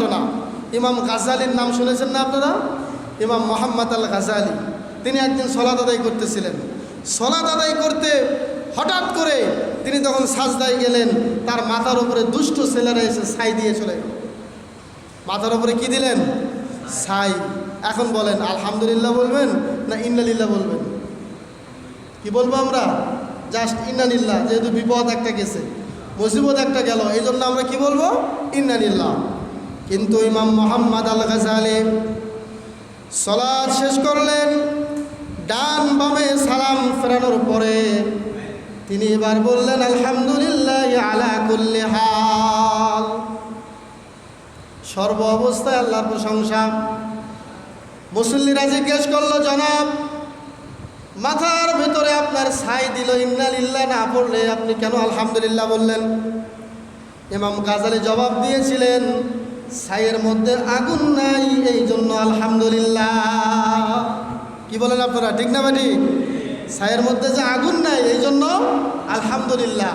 ঘটনা ইমাম গাজালির নাম শুনেছেন না আপনারা? ইমাম মোহাম্মদ আল গাজালি তিনি একদিন সলাদ আদায় করতেছিলেন। সলাদ আদায় করতে হঠাৎ করে তিনি তখন সাজদায় গেলেন। তার মাথার উপরে দুষ্ট ছেলেরা এসে ছাই দিয়ে চলে গেল। মাথার উপরে কি দিলেন? ছাই। এখন বলেন, আলহামদুলিল্লাহ বলবেন না, ইন্নালিল্লাহ বলবেন? কি বলব আমরা? জাস্ট ইন্নানিল্লাহ যেহেতু বিপদ একটা গেছে, মুসিবত একটা গেল এই জন্য আমরা কি বলব? ইন্নানিল্লাহ কিন্তু ইমাম মোহাম্মদ আল গাজালি সলাদ শেষ করলেন, ডান বামে সালাম ফেরানোর পরে তিনি এবার বললেন, আলহামদুলিল্লাহ আলা কুল্লি হাল। সর্ব অবস্থায় আল্লাহর প্রশংসা। মুসল্লিরা জিজ্ঞেস করল, জনাব, মাথার ভেতরে আপনার ছাই দিল ইন্নালিল্লাহ না পড়লে আপনি কেন আলহামদুলিল্লাহ বললেন? ইমাম গাজালি জবাব দিয়েছিলেন ছাইয়ের মধ্যে আগুন নাই, এই জন্য আলহামদুলিল্লাহ। কি বলেন আপনারা, ঠিক না বাটি ছাইয়ের মধ্যে যে আগুন নাই, এই জন্য আলহামদুলিল্লাহ।